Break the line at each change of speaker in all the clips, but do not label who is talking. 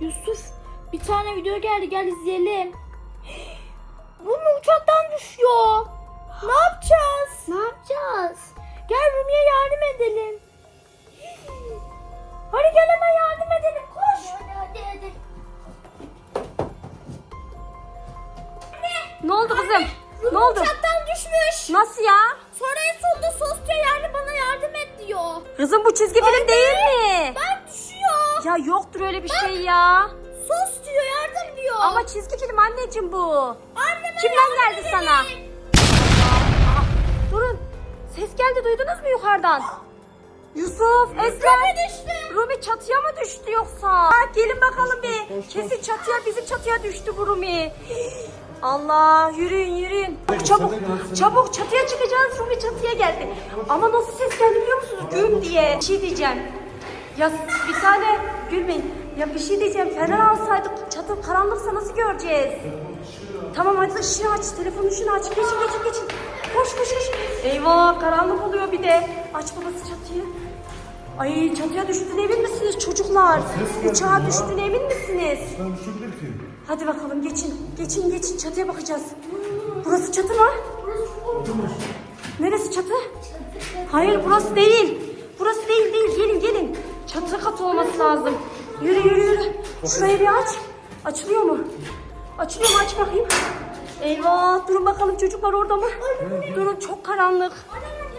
Yusuf bir tane video geldi gel izleyelim. Rumi uçaktan düşüyor. Ne yapacağız?
Ne yapacağız?
Gel Rumi'ye yardım edelim. Hadi gel hemen yardım edelim koş.
Hadi hadi hadi.
Ne oldu kızım? Ne
Rumi
oldu?
uçaktan düşmüş.
Nasıl ya?
Sonra en sonunda sos diyor yani bana yardım et diyor.
Kızım bu çizgi film değil mi?
Düşüyor.
Ya yoktur öyle bir şey ya.
Sos diyor yardım diyor.
Ama çizgi film anneciğim bu.
Anneme
Kimden
yardım
geldi
edelim.
sana? Durun. Ses geldi duydunuz mu yukarıdan? Yusuf, Esra.
düştü.
Rumi çatıya mı düştü yoksa? Ha, gelin bakalım bir. Kesin çatıya bizim çatıya düştü bu Rumi. Allah yürüyün yürüyün. Çabuk çabuk çatıya çıkacağız. Rumi çatıya geldi. Ama nasıl ses geldi biliyor musunuz? Güm diye. Bir şey diyeceğim. Ya bir tane gülmeyin. Ya bir şey diyeceğim. Fener alsaydık çatı karanlıksa nasıl göreceğiz? Tamam hadi ışığı aç. Telefonun ışığını aç. Geçin geçin geçin. Koş koş koş. Eyvah karanlık oluyor bir de. Aç babası çatıyı. Ay çatıya düştüğüne emin misiniz çocuklar? Uçağa düştüğüne emin misiniz?
Ben düşebilir ki.
Hadi bakalım geçin. Geçin geçin çatıya bakacağız. Burası çatı mı? Neresi çatı? Hayır burası değil. Burası değil değil gelin gelin. Çatı katı olması lazım. Yürü yürü yürü. Şurayı bir aç. Açılıyor mu? Açılıyor mu aç bakayım. Eyvah durun bakalım çocuklar orada mı? Durun çok karanlık.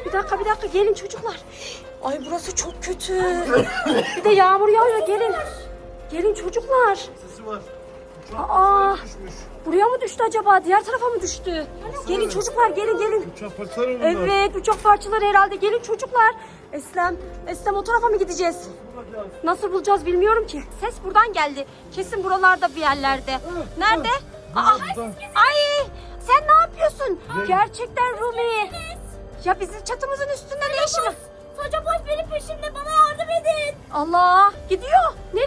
Bir dakika bir dakika gelin çocuklar. Ay burası çok kötü. Bir de yağmur yağıyor gelin. Gelin çocuklar.
Sesi var.
Aa,
Düşmüş.
buraya mı düştü acaba? Diğer tarafa mı düştü? Gelin çocuklar gelin gelin.
Uçak parçaları mı bunlar?
Evet uçak parçaları herhalde. Gelin çocuklar. Eslem, Eslem o tarafa mı gideceğiz? Nasıl bulacağız bilmiyorum ki. Ses buradan geldi. Kesin buralarda bir yerlerde. Nerede? Aa, ay sen ne yapıyorsun? Gerçekten Rumi. Ya bizim çatımızın üstünde ne işin var?
Saca boş benim peşimde bana yardım edin.
Allah gidiyor. Nereye.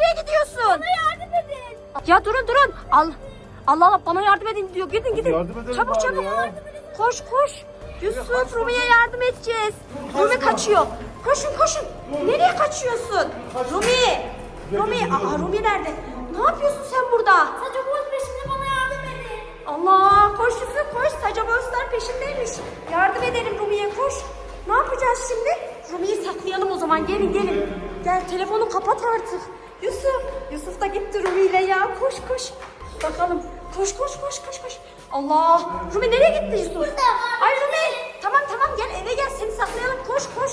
Ya durun durun. Al. Allah Allah bana yardım edin diyor. Gidin gidin.
Yardım edelim
çabuk
bari
çabuk.
ya.
Koş koş. Yusuf Rumi'ye yardım edeceğiz. Rumi kaçıyor. Koşun koşun. Nereye kaçıyorsun? Rumi. Rumi. Aa Rumi nerede? Ne yapıyorsun sen burada?
Saca boş peşimde bana yardım edin.
Allah koş Yusuf koş. Saca Boğazlar peşindeymiş. Yardım edelim Rumi'ye koş. Ne yapacağız şimdi? Rumi'yi saklayalım o zaman. Gelin gelin. Gel telefonu kapat artık. Yusuf. Yusuf da gitti Rumi ile ya. Koş koş. Bakalım. Koş koş koş koş koş. Allah. Rumi nereye gitti Yusuf? Ay Rumi. Tamam tamam gel eve gel. Seni saklayalım. Koş koş.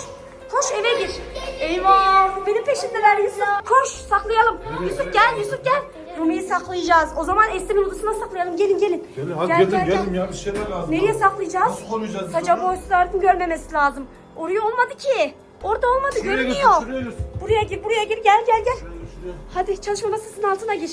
Koş eve gir. Eyvah. Benim peşindeler Yusuf. Koş saklayalım. Yusuf gel Yusuf gel. Rumi'yi saklayacağız. O zaman Eslem'in odasına saklayalım. Gelin gelin.
Gelin hadi
Gel,
gelin
gel, gel.
gelin ya bir şeyler lazım.
Nereye saklayacağız?
Nasıl koruyacağız?
Saca boşlarının görmemesi lazım. Oraya olmadı ki. Orada olmadı
Şuraya götür,
görünüyor.
şuraya götür.
Buraya gir buraya gir gel gel gel.
Şuraya.
Hadi çalışma masasının altına gir.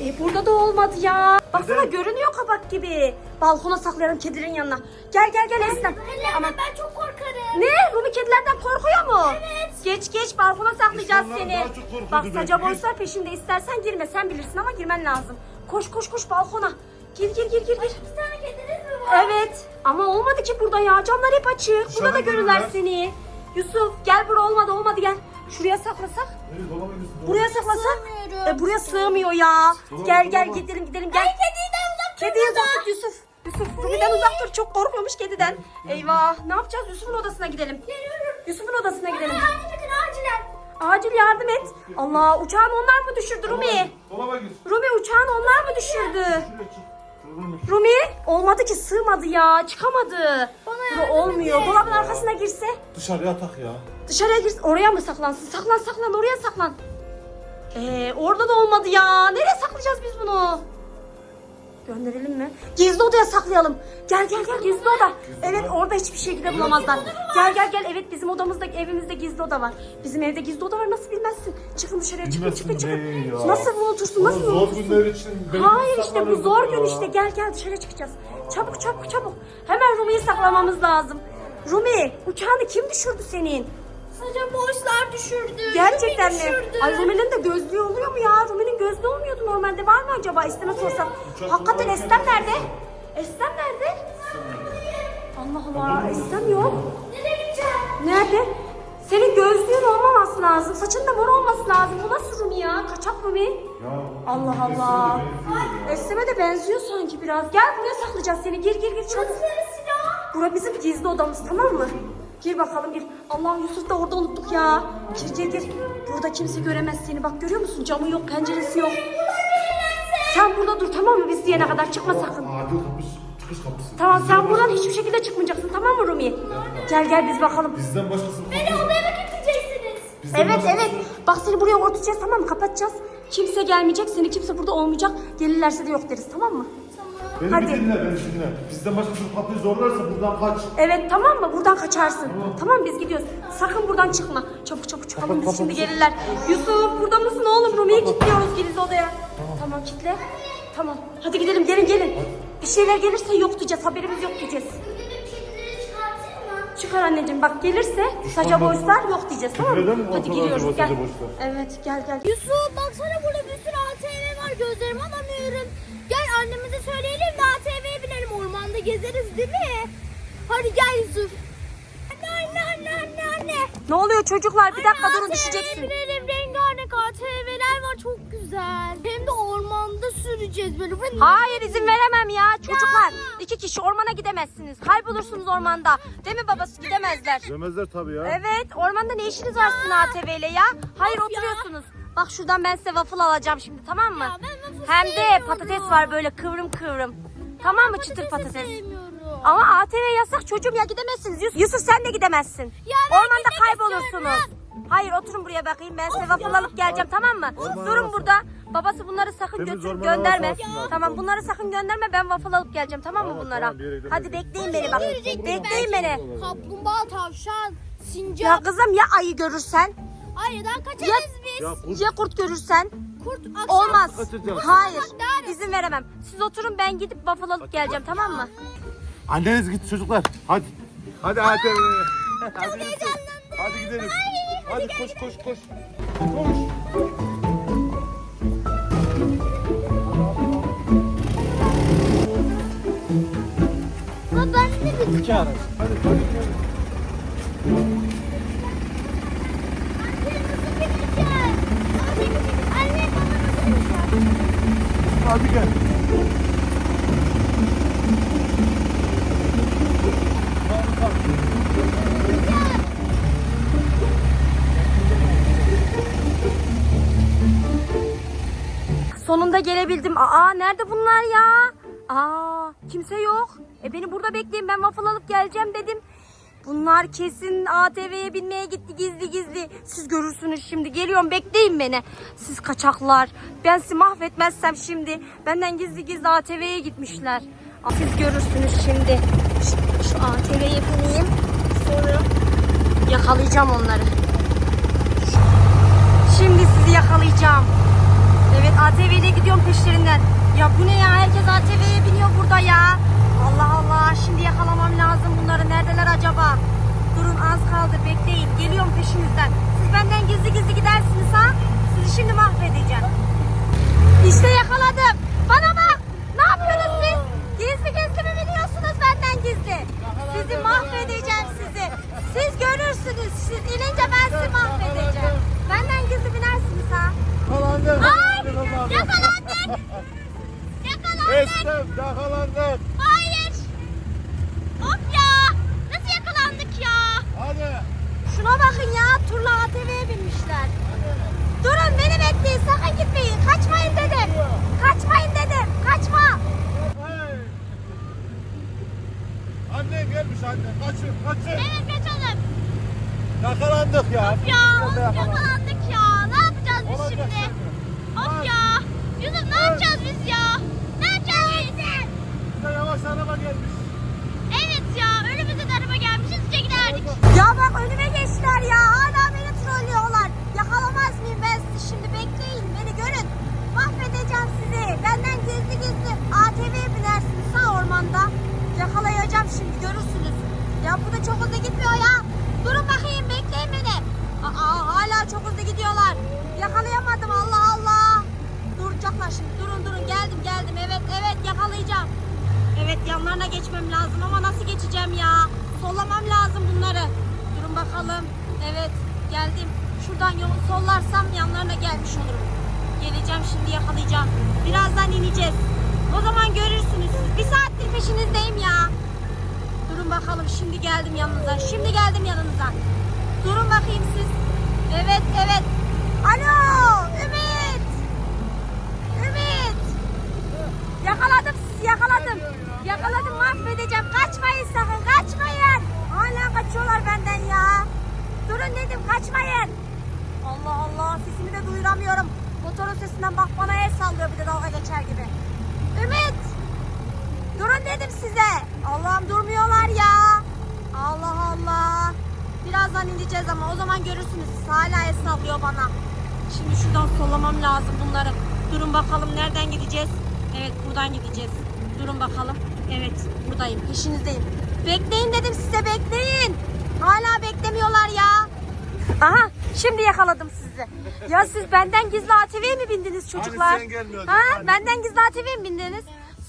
E burada da olmadı ya. Baksana
Neden?
görünüyor kapak gibi. Balkona saklayalım kedinin yanına. Gel gel gel Eslem. Ama
ben çok korkarım.
ne? Rumi kedilerden korkuyor mu? Evet. Geç geç balkona saklayacağız
İnsanlar
seni.
daha çok korkuyordu
Bak
belki.
saca boşlar peşinde istersen girme sen bilirsin ama girmen lazım. Koş koş koş balkona. Gir gir gir gir gir.
Bir tane kediniz mi var?
Evet ama olmadı ki burada ya camlar hep açık. Burada da görürler
görürler.
seni. Yusuf gel buraya olmadı olmadı gel. Şuraya saklasak.
Nereye dolaba girsin?
Buraya saklasak.
Sığmıyorum.
E, buraya sığmıyor ya.
Dolaba,
Gel gel
dolaba.
gidelim gidelim gel.
Kediden uzak dur
Kediye
burada.
uzak tut Yusuf. Yusuf Rumi'den uzak dur çok korkuyormuş kediden. Eyvah ne yapacağız Yusuf'un odasına gidelim. Yusuf'un odasına gidelim.
Yardım edin acilen.
Acil yardım et. Allah uçağını onlar mı düşürdü Rumi?
Dolaba gir.
Rumi uçağını onlar mı düşürdü?
Şuraya çık. Gir.
Rumi olmadı ki sığmadı ya çıkamadı. Bana olmuyor. Dolabın arkasına girse.
Dışarıya atak ya.
Dışarıya girsin. Oraya mı saklansın? Saklan saklan oraya saklan. Ee, orada da olmadı ya. Nereye saklayacağız biz bunu? Gönderelim mi? Gizli odaya saklayalım. Gel gel gel gizli oda. Evet orada hiçbir şekilde bulamazlar. Gel gel gel. Evet bizim odamızda evimizde gizli oda var. Bizim evde gizli oda var nasıl bilmezsin. Çıkın dışarıya çıkın çıkın
Bilmezsin
çıkın.
ne ya?
Nasıl unutursun nasıl
Zor
unutursun?
günler için.
Hayır işte bu zor
ya.
gün işte. Gel gel dışarı çıkacağız. Çabuk çabuk çabuk. Hemen Rumi'yi saklamamız lazım. Rumi uçağını kim düşürdü senin?
Saca boşlar düşürdü.
Gerçekten mi?
düşürdü.
Ay Rumi'nin de gözlüğü oluyor mu ya? Rumi'nin gözlüğü olmuyordu normalde. Var mı acaba? Estem'e sorsam. Hakikaten Estem nerede? Estem nerede? Allah Allah. Estem yok.
Nereye gideceğim?
Nerede? Senin gözlüğün olmaması lazım. Saçın da mor olması lazım. Bu nasıl Rumi ya? Kaçak Rumi.
Ya.
Allah Allah. Esreme de benziyor sanki biraz. Gel buraya saklayacağız seni. Gir gir gir çabuk. Bura bizim gizli odamız tamam mı? Gir bakalım gir. Allah Yusuf da orada unuttuk ya. Gir gir gir. Burada kimse göremez seni. Bak görüyor musun? Camı yok, penceresi yok. Sen burada dur tamam mı? Biz diyene kadar çıkma sakın.
Acil kapısı, çıkış kapısı.
Tamam sen buradan hiçbir şekilde çıkmayacaksın tamam mı Rumi? Gel gel biz bakalım.
Bizden başkası
Beni odaya mı getireceksiniz?
Bizden
Evet
başkası-
evet. Bak seni buraya ortacağız tamam mı? Kapatacağız. Kimse gelmeyecek. Seni kimse burada olmayacak. Gelirlerse de yok deriz tamam mı?
Beni
Hadi.
bir dinle, beni dinle. Bizden başkası bu kapıyı zorlarsa buradan kaç.
Evet tamam mı? Buradan kaçarsın. Tamam biz gidiyoruz. Sakın buradan çıkma. Çabuk çabuk çıkalım
Kapat,
biz
kapat.
şimdi gelirler. Yusuf burada mısın oğlum? Rumi'yi kilitliyoruz giriz odaya. Tamam kitle. Tamam. Hadi gidelim gelin gelin. Bir şeyler gelirse yok diyeceğiz. Haberimiz yok diyeceğiz. Çıkar anneciğim bak gelirse saca boşlar yok diyeceğiz tamam
Neden
mı? Hadi giriyoruz gel.
saca boşlar?
Evet gel gel.
Yusuf baksana burada bir sürü ATV var gözlerimi alamıyorum. Gezeriz değil mi? Hadi gel Yusuf. Anne anne anne anne anne.
Ne oluyor çocuklar? Bir dakika durun düşeceksin.
binelim rengarenk ATV'ler var çok güzel. Hem de ormanda süreceğiz böyle.
Hayır izin veremem ya çocuklar. iki kişi ormana gidemezsiniz. Kaybolursunuz ormanda. Değil mi babası gidemezler.
Demezler tabii ya.
Evet ormanda ne işiniz var sizin ATV ile ya? Hayır oturuyorsunuz. Bak şuradan ben size waffle alacağım şimdi tamam mı?
Ya ben waffle
Hem de
sevmiyorum.
patates var böyle kıvrım kıvrım. Tamam mı çıtır patates?
sevmiyorum.
Ama ATV yasak çocuğum ya gidemezsiniz. Yus- Yusuf sen de gidemezsin.
Ya ben
Ormanda
gitmek
kaybolursunuz.
istiyorum.
Hayır oturun buraya bakayım ben size waffle alıp geleceğim tamam mı? Durun burada. Babası bunları sakın
Temiz
götür
ormana
gönderme.
havası.
Tamam bunları sakın gönderme ben waffle alıp geleceğim tamam mı
Tamam,
bunlara?
tamam, bir yere gidemeyiz.
Hadi bekleyin beni bak. Bekleyin
belki.
beni.
Kaplumbağa, tavşan, sincap.
Ya kızım ya ayı görürsen
Ayıdan kaçarız biz.
Ya kurt
ya kurt görürsen
Kurt akşam.
olmaz.
Kaçacağız.
Hayır izin veremem. Siz oturun ben gidip waffle alıp geleceğim tamam mı?
Anneniz gitti çocuklar. Hadi. Hadi ATV'ye. Hadi. Hadi gidelim. Hadi koş koş koş. Koş.
Baba ben de bir
İki araç. Hadi hadi.
Anne
Hadi gel.
Sonunda gelebildim. Aa nerede bunlar ya? Aa kimse yok. E beni burada bekleyin ben waffle alıp geleceğim dedim. Bunlar kesin ATV'ye binmeye gitti gizli gizli. Siz görürsünüz şimdi. Geliyorum bekleyin beni. Siz kaçaklar. Ben sizi mahvetmezsem şimdi. Benden gizli gizli ATV'ye gitmişler. Siz görürsünüz şimdi. Şu, şu ATV'ye bineyim. Sonra yakalayacağım onları. Şimdi sizi yakalayacağım. Evet ATV ile gidiyorum peşlerinden. Ya bu ne ya? Herkes ATV'ye biniyor burada ya. Allah Allah. Şimdi yakalamam lazım bunları. Neredeler acaba? Durun az kaldı. Bekleyin. Geliyorum peşinizden. Siz benden gizli gizli gidersiniz ha? Sizi şimdi mahvedeceğim. İşte yakaladım. Bana bak.
Ya
turla ATV'ye binmişler. Durun beni bekleyin sakın gitmeyin. Kaçmayın dedim. Kaçmayın dedim. Kaçma.
Hey. Annen gelmiş anne. Kaçın kaçın.
Evet kaçalım.
Yakalandık ya.
Ya
Biz de yakalandık.
ya. Ne yapacağız biz şimdi. Of ya. Yusuf ne yapacağız biz ya? Ne yapacağız biz?
Bize yavaş araba gelmiş.
Evet ya önümüze de araba gelmiş hızlıca giderdik.
Ya bak önüme geçtiler ya. Hala beni trollüyorlar. Yakalamaz mıyım ben sizi şimdi? Bekleyin beni görün. Mahvedeceğim sizi. Benden gizli gizli ATV'ye binersiniz ha ormanda. Yakalayacağım şimdi görürsünüz. Ya bu da çok hızlı gitmiyor ya. Durun bakayım bekleyin beni. Aa, hala çok hızlı gidiyorlar. Yakalayamadım Allah Allah. Duracaklar şimdi. Durun durun geldim geldim. Evet evet yakalayacağım. Evet yanlarına geçmem lazım ama nasıl geçeceğim ya? Sollamam lazım bunları. Durun bakalım. Evet geldim. Şuradan yolu sollarsam yanlarına gelmiş olurum. Geleceğim şimdi yakalayacağım. Birazdan ineceğiz. O zaman görürsünüz. Bir saattir peşinizdeyim ya. Durun bakalım şimdi geldim yanınıza. Şimdi geldim yanınıza. Durun bakayım siz. Evet evet. Alo Ümit. Ümit. Yakaladım sizi yakaladım. Yakaladım mahvedeceğim. Kaçmayın sakın kaçmayın. Hala kaçıyorlar benden ya. Kaçmayın. Allah Allah sesimi de duyuramıyorum. Motorun sesinden bak bana el sallıyor bir de dalga geçer gibi. Ümit. Durun dedim size. Allah'ım durmuyorlar ya. Allah Allah. Birazdan ineceğiz ama o zaman görürsünüz. Hala el sallıyor bana. Şimdi şuradan sollamam lazım bunları. Durun bakalım nereden gideceğiz? Evet buradan gideceğiz. Durun bakalım. Evet buradayım peşinizdeyim. Bekleyin dedim size bekleyin. Hala beklemiyorlar ya. Aha şimdi yakaladım sizi. Ya siz benden gizli ATV'ye mi bindiniz çocuklar?
Hani sen gelmiyordun?
Ha
Hani?
benden gizli ATV'ye mi bindiniz?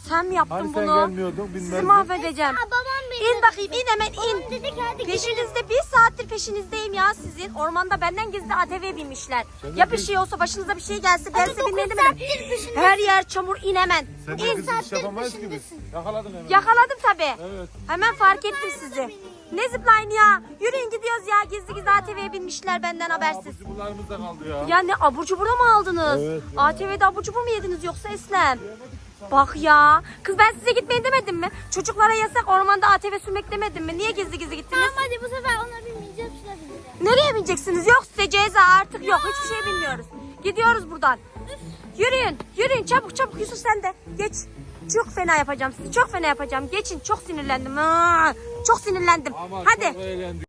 Sen mi yaptın
Hani sen
bunu?
gelmiyordun,
Sizi
bilmezdim.
mahvedeceğim.
Ha, babam beni.
İn bakayım in hemen
Babam
in.
dedi ki hadi gidelim.
Peşinizde bir saattir peşinizdeyim ya sizin. Ormanda benden gizli ATV'ye binmişler.
Sen de
Ya bir şey olsa başınıza bir şey gelse gelse
dokuz
binledim
saattir peşindesin.
Her yer çamur in hemen.
Sen de
İn.
kız iş yapamayız ki biz. Yakaladın hemen.
Yakaladım tabii.
Evet.
Hemen fark ettim sizi. Ne zipline ya? Yürüyün gidiyoruz ya. Gizli gizli ATV'ye binmişler benden habersiz.
Abucularımız da kaldı ya.
Ya ne abur cubur mu aldınız?
Evet.
ATV'de abur cubur mu yediniz yoksa Eslem? Bak ya. Kız ben size gitmeyin demedim mi? Çocuklara yasak ormanda ATV sürmek demedim mi? Niye gizli gizli gittiniz?
Tamam hadi bu sefer ona binmeyeceğim şuna bineceğim.
Nereye bineceksiniz? Yok size ceza artık yok. Hiçbir şey bilmiyoruz. Gidiyoruz buradan. Yürüyün. Yürüyün çabuk çabuk Yusuf sen de. Geç. Çok fena yapacağım sizi. Çok fena yapacağım. Geçin. Çok sinirlendim. Aa, Çok sinirlendim.
Ama
Hadi.
çok.